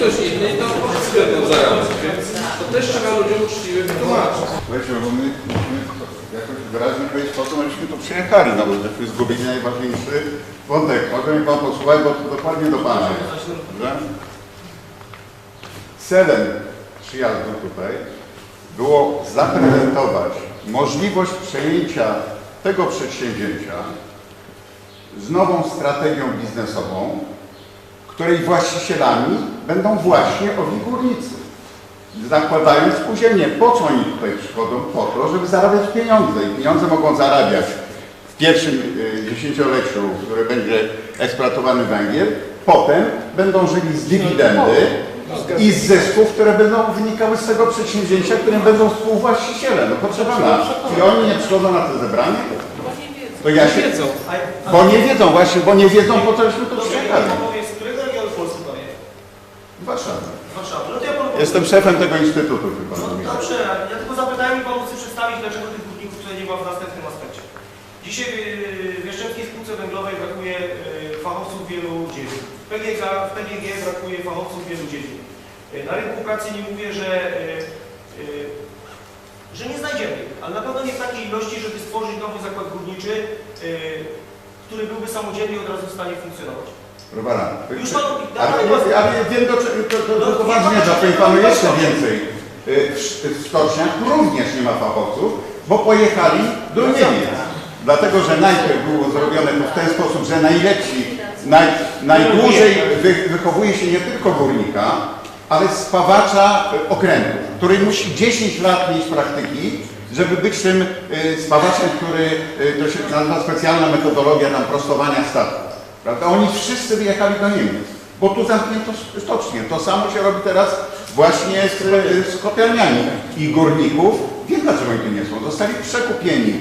ktoś inny to pozyskuje będą zarabiać, więc to też trzeba ludziom uczciwie wytłumaczyć. Słuchajcie, bo my musimy jakoś wyraźnie powiedzieć po co myśmy tu przyjechali, no bo żeśmy zgubili najważniejszy wątek. Może mi Pan posłuchać, bo to dokładnie do Pana jest. Celem przyjazdu tutaj było zaprezentować możliwość przejęcia tego przedsięwzięcia z nową strategią biznesową, której właścicielami będą właśnie owi górnicy. Zakładając spółdzielnie, po co oni tutaj przychodzą? Po to, żeby zarabiać pieniądze. I pieniądze mogą zarabiać w pierwszym y, dziesięcioleciu, które będzie eksploatowany węgiel, potem będą żyli z dywidendy i z zysków, które będą wynikały z tego przedsięwzięcia, którym będą współwłaściciele. No proszę Pana, i oni nie przychodzą na to zebranie? To ja się... Wiedzą. Bo nie wiedzą właśnie, bo nie wiedzą po co żeśmy tu przyjechali. Panowie, z którego regionu Polski pan jest? Warszawa. Z Warszawy. No to ja panu Jestem szefem tego instytutu chyba. No dobrze, ja tylko zapytałem i chce przedstawić, dlaczego tych górników tutaj nie ma w następnym aspekcie. Dzisiaj yy, w Jastrzębskiej Spółce Węglowej brakuje yy, fachowców wielu dziedzin. W PGG, w PGG brakuje fachowców wielu dziedzin. Na rynku pracy nie mówię, że, yy, że nie znajdziemy ale na pewno nie w takiej ilości, żeby stworzyć nowy zakład górniczy, który byłby samodzielnie od razu w stanie funkcjonować. Proszę pana, Już panu... ale, nie- ale wiem do czego, to, to, to, to że powiem panu jeszcze więcej. Y, W, w Stoczniach również nie ma fachowców, bo pojechali do Niemiec. Dlatego, że najpierw było zrobione to w ten sposób, że najlepsi, naj, najdłużej wy, wychowuje się nie tylko górnika, ale spawacza y, okrętu, który musi 10 lat mieć praktyki, żeby być tym y, spawaczem, który, y, to się nazywa specjalna metodologia tam prostowania statków. Prawda? Oni wszyscy wyjechali do Niemiec, bo tu zamknięto stocznie. To samo się robi teraz właśnie z, z i górników. Wiem dlaczego oni tu nie są. Zostali przekupieni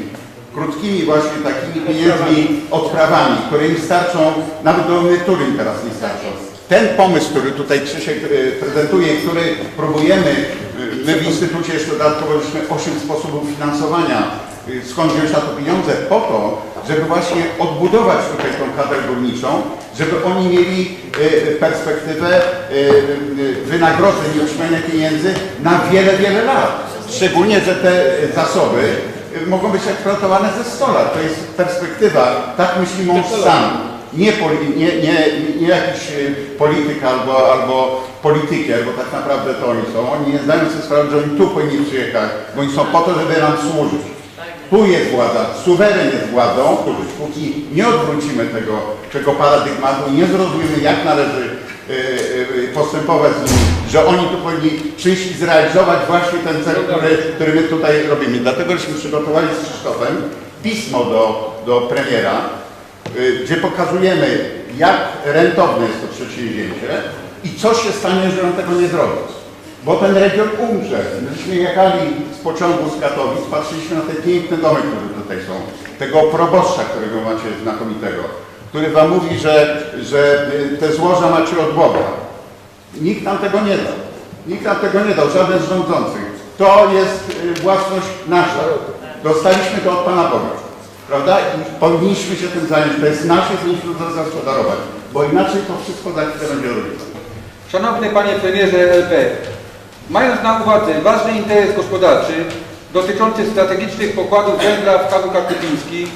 krótkimi właśnie takimi pieniędzmi, odprawami, które im starczą, nawet do im teraz nie starczą. Ten pomysł, który tutaj Krzysiek e, prezentuje, który próbujemy, e, my w Instytucie jeszcze dodatkowo żeśmy 8 sposobów finansowania, skąd wziąć na to pieniądze, po to, żeby właśnie odbudować tutaj tą kadrę górniczą, żeby oni mieli e, perspektywę e, e, wynagrodzeń i otrzymania pieniędzy na wiele, wiele lat. Szczególnie, że te zasoby mogą być eksploatowane ze 100 lat. To jest perspektywa, tak myśli Monsanto. Nie, poli, nie, nie, nie jakiś polityk albo, albo politykier, bo tak naprawdę to oni są. Oni nie zdają sobie sprawy, że oni tu powinni przyjechać, bo oni są po to, żeby nam służyć. Tu jest władza, suweren jest władzą, póki nie odwrócimy tego, tego paradygmatu, nie zrozumiemy jak należy y, y, postępować z nimi, że oni tu powinni przyjść i zrealizować właśnie ten cel, który, który my tutaj robimy. Dlatego żeśmy przygotowali z Krzysztofem pismo do, do premiera, y, gdzie pokazujemy jak rentowne jest to przedsięwzięcie i co się stanie, jeżeli on tego nie zrobi. Bo ten region umrze. Myśmy jechali z pociągu z Katowic, patrzyliśmy na te piękne domy, które tutaj są. Tego proboszcza, którego macie znakomitego, który wam mówi, że, że y, te złoża macie od Boga. Nikt nam tego nie dał. Nikt nam tego nie dał, żaden z rządzących. To jest y, własność nasza. Dostaliśmy to od Pana Boga. Prawda? I powinniśmy się tym zająć. To jest nasze, powinniśmy to zagospodarować. Bo inaczej to wszystko za chwilę będzie robić. Szanowny Panie Premierze LP, mając na uwadze ważny interes gospodarczy dotyczący strategicznych pokładów węgla w Kawukach Kupińskich,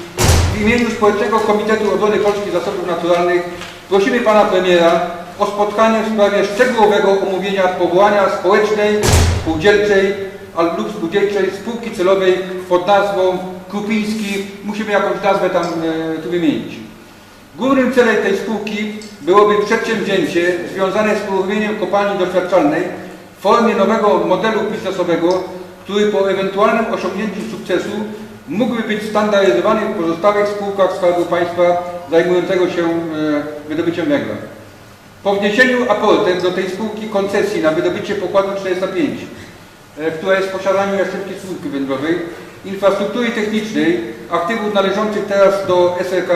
w imieniu Społecznego Komitetu Obrony Polskich Zasobów Naturalnych prosimy Pana Premiera o spotkanie w sprawie szczegółowego omówienia powołania społecznej, spółdzielczej lub spółdzielczej spółki celowej pod nazwą Krupiński. Musimy jakąś nazwę tam e, tu wymienić. Głównym celem tej spółki byłoby przedsięwzięcie związane z uruchomieniem kopalni doświadczalnej formie nowego modelu biznesowego, który po ewentualnym osiągnięciu sukcesu mógłby być standaryzowany w pozostałych spółkach Skarbu Państwa zajmującego się e, wydobyciem węgla. Po wniesieniu aportem do tej spółki koncesji na wydobycie pokładu 405, e, która jest w posiadaniu Jastrzębskiej Spółki Węglowej, infrastruktury technicznej, aktywów należących teraz do SRK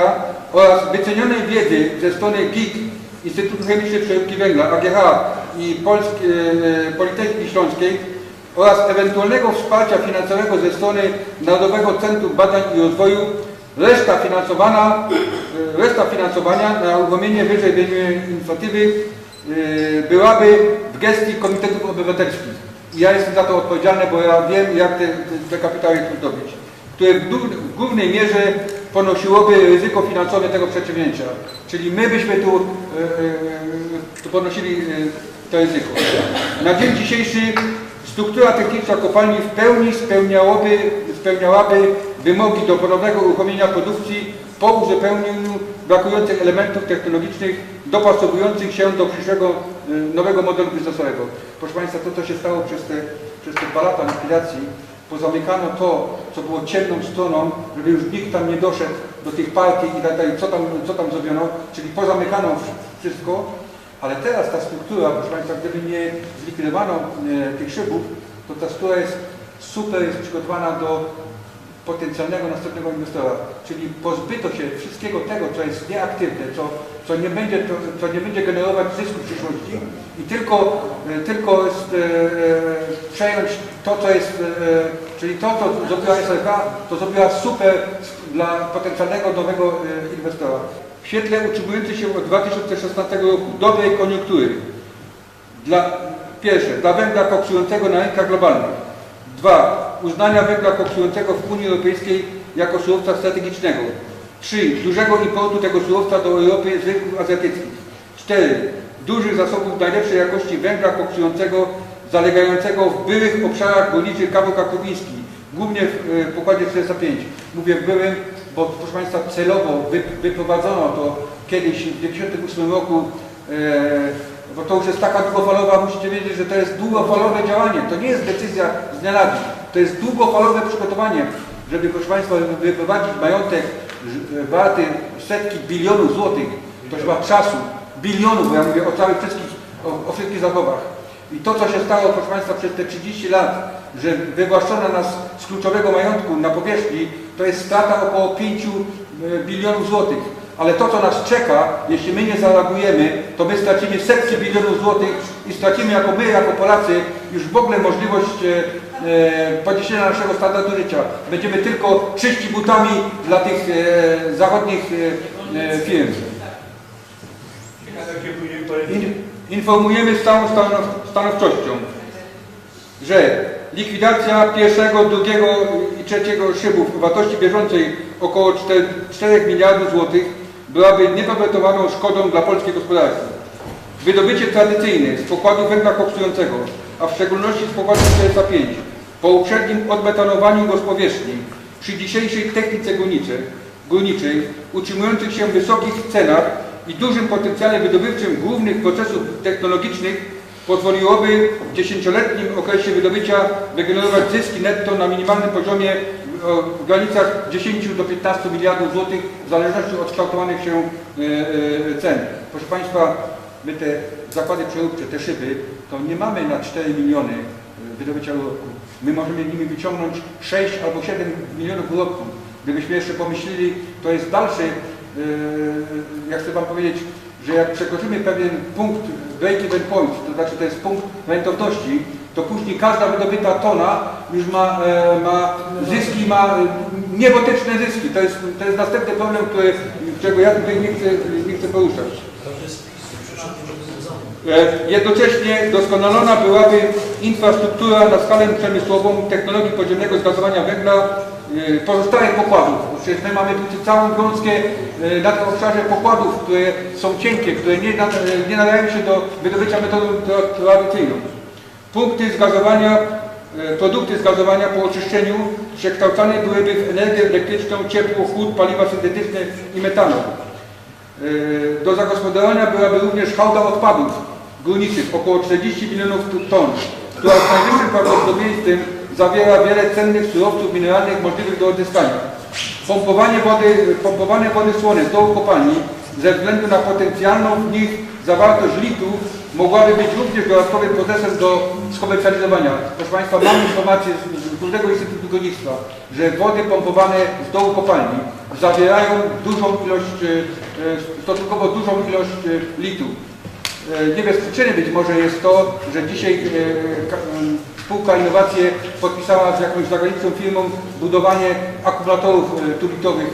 oraz wycenionej wiedzy ze strony GIG, Instytutu Chemicznej Przeróbki Węgla, AGH i Polski, e, Politechniki Śląskiej oraz ewentualnego wsparcia finansowego ze strony Narodowego Centrum Badań i Rozwoju, reszta finansowana, e, reszta finansowania na uruchomienie wyżej wymienionej inicjatywy y, byłaby w gestii komitetów obywatelskich. Ja jestem za to odpowiedzialny, bo ja wiem, jak te, te kapitały zdobyć, które w, w głównej mierze ponosiłoby ryzyko finansowe tego przedsięwzięcia. Czyli my byśmy tu, y, y, tu ponosili y, to ryzyko. Na dzień dzisiejszy struktura techniczna kopalni w pełni spełniałoby, spełniałaby wymogi do ponownego uruchomienia produkcji po uzupełnieniu brakujących elementów technologicznych dopasowujących się do przyszłego nowego modelu biznesowego. Proszę Państwa, to co się stało przez te, przez te dwa lata likwidacji, pozamykano to, co było ciemną stroną, żeby już nikt tam nie doszedł do tych partii i tak dalej, co tam, co tam zrobiono, czyli pozamykano wszystko, ale teraz ta struktura, proszę Państwa, gdyby nie zlikwidowano e, tych szybów, to ta struktura jest super, jest przygotowana do potencjalnego następnego inwestora. Czyli pozbyto się wszystkiego tego, co jest nieaktywne, co, co, nie, będzie, co nie będzie generować zysku w przyszłości i tylko, e, tylko jest, e, e, przejąć to, co jest, e, czyli to, co zrobiła SLK, to zrobiła super dla potencjalnego nowego e, inwestora. W świetle utrzymującej się od 2016 roku dobrej koniunktury dla, pierwsze, dla węgla koksującego na rynkach globalnych. Dwa, uznania węgla koksującego w Unii Europejskiej jako surowca strategicznego. Trzy, dużego importu tego surowca do Europy z rynków azjatyckich. Cztery, dużych zasobów najlepszej jakości węgla koksującego zalegającego w byłych obszarach górniczych Kawu Kakowinski, głównie w e, pokładzie 405. Mówię w byłym, bo proszę Państwa celowo wy, wyprowadzono to kiedyś w 1998 roku e, bo to już jest taka długofalowa, musicie wiedzieć, że to jest długofalowe działanie. To nie jest decyzja z dnia na dzień. To jest długofalowe przygotowanie, żeby, proszę Państwa, wyprowadzić majątek ż- warty setki bilionów złotych. To trzeba czasu, bilionów, bo ja mówię o całych wszystkich, o, o wszystkich. I to, co się stało, proszę Państwa, przez te 30 lat, że wywłaszczono nas z kluczowego majątku na powierzchni, to jest strata około 5 e, bilionów złotych. Ale to, co nas czeka, jeśli my nie zareagujemy, to my stracimy setki bilionów złotych i stracimy jako my, jako Polacy, już w ogóle możliwość e, e, podniesienia naszego standardu życia. Będziemy tylko czyści butami dla tych e, zachodnich e, e, firm. In, informujemy z całą stanow- stanowczością, że likwidacja pierwszego, drugiego i trzeciego szybów wartości bieżącej około 4, 4 miliardów złotych byłaby niepowetowaną szkodą dla polskiej gospodarki. Wydobycie tradycyjne z pokładu węgla koksującego, a w szczególności z pokładu 405, po uprzednim odbetonowaniu go z powierzchni, przy dzisiejszej technice górniczej, górniczej utrzymujących się wysokich cenach i dużym potencjale wydobywczym głównych procesów technologicznych pozwoliłoby w dziesięcioletnim okresie wydobycia wygenerować zyski netto na minimalnym poziomie w granicach 10 do 15 miliardów złotych w zależności od kształtowanych się e, e, cen. Proszę Państwa, my te zakłady przeróbcze, te szyby, to nie mamy na 4 miliony e, wydobycia urobku. My możemy nimi wyciągnąć 6 albo 7 milionów urobków. Gdybyśmy jeszcze pomyśleli, to jest dalszy, jak chcę Wam powiedzieć, że jak przekroczymy pewien punkt break-even point, to znaczy to jest punkt rentowności, to później każda wydobyta tona już ma, e, ma zyski, ma e, niebotyczne zyski. To jest, to jest następny problem, który, którego ja tutaj nie chcę, nie chcę poruszać. E, Jednocześnie doskonalona byłaby infrastruktura na skalę przemysłową technologii podziemnego zgazowania węgla pozostałych pokładów. Przecież my mamy tu całą gąskę na tym obszarze pokładów, które są cienkie, które nie, nie nadają się do wydobycia metodą tra- tradycyjną. Punkty zgazowania, e, produkty zgazowania po oczyszczeniu przekształcane byłyby w energię elektryczną, ciepło, chłód, paliwa syntetyczne i metanol. E, Do zagospodarowania byłaby również hałda odpadów górniczych, około 40 milionów ton, która z najwyższym prawdopodobieństwem zawiera wiele cennych surowców mineralnych możliwych do odzyskania. Pompowanie wody, pompowane wody słone z dołu kopalni ze względu na potencjalną w nich zawartość litu mogłaby być również dodatkowym procesem do skomercjalizowania. Proszę Państwa, mam informację z, Głównego Instytutu Górnictwa, że wody pompowane z dołu kopalni zawierają dużą ilość, e, e, stosunkowo dużą ilość e, litu. Nie bez przyczyny być może jest to, że dzisiaj spółka Innowacje podpisała z jakąś zagraniczną firmą budowanie akumulatorów tulitowych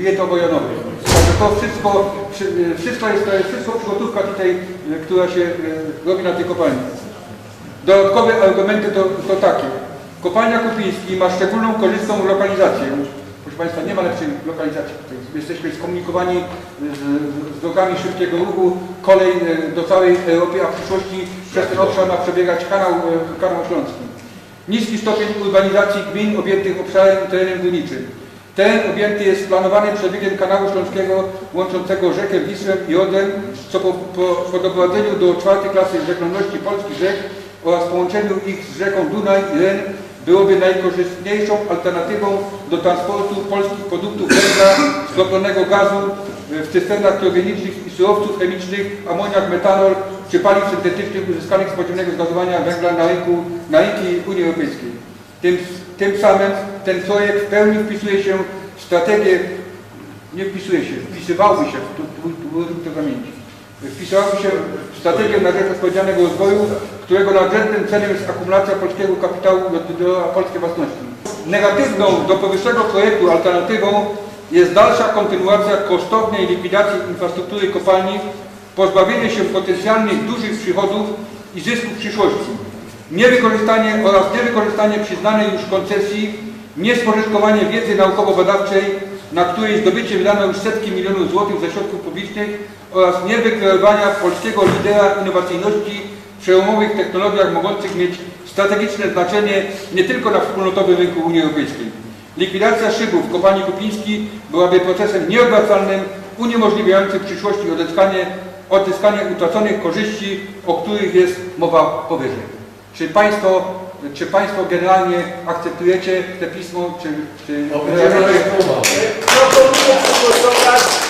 lietowo-jonowych. Także to wszystko, wszy- wszystko jest, to jest wszystko przygotówka tutaj, e, która się e, robi na tej kopalni. Dodatkowe argumenty to, to takie. Kopalnia Kupiński ma szczególną korzystną lokalizację. Proszę Państwa, nie ma lepszej lokalizacji. Tutaj Jesteśmy skomunikowani z, z drogami szybkiego ruchu, kolej e, do całej Europy, a w przyszłości przez ten obszar ma przebiegać kanał, e, kanał śląski. Niski stopień urbanizacji gmin objętych obszarem i terenem górniczym. Teren objęty jest planowanym przebiegiem kanału śląskiego łączącego rzekę Wisłę i Odrę, co po, po, po doprowadzeniu do czwartej klasy żeglowności polskich rzek oraz połączeniu ich z rzeką Dunaj i Ren byłoby najkorzystniejszą alternatywą do transportu polskich produktów węgla, skroplonego gazu w cysternach krowienicznych i surowców chemicznych, amoniak, metanol czy paliw syntetycznych uzyskanych z podziemnego zgazowania węgla na rynku, na rynki Unii Europejskiej. Tym, tym samym ten projekt w pełni wpisuje się w strategię, nie wpisuje się, wpisywałby się, tu, tu, tu, wpisywałby się w strategię na rzecz odpowiedzialnego rozwoju, którego nadrzędnym celem jest akumulacja polskiego kapitału do, do polskiej własności. Negatywną do powyższego projektu alternatywą jest dalsza kontynuacja kosztownej likwidacji infrastruktury kopalni, pozbawienie się potencjalnych dużych przychodów i zysków przyszłości niewykorzystanie oraz niewykorzystanie przyznanej już koncesji, niespożytkowanie wiedzy naukowo-badawczej, na której zdobycie wydano już setki milionów złotych ze środków publicznych oraz niewykreowania polskiego lidera innowacyjności w przełomowych technologiach mogących mieć strategiczne znaczenie nie tylko na wspólnotowym rynku Unii Europejskiej. Likwidacja szybów w kopalni Kupiński byłaby procesem nieodwracalnym, uniemożliwiającym w przyszłości odzyskanie, odzyskanie utraconych korzyści, o których jest mowa powyżej. Czy Państwo, czy państwo generalnie akceptujecie te pismo, czy... czy Proponuję przegłosować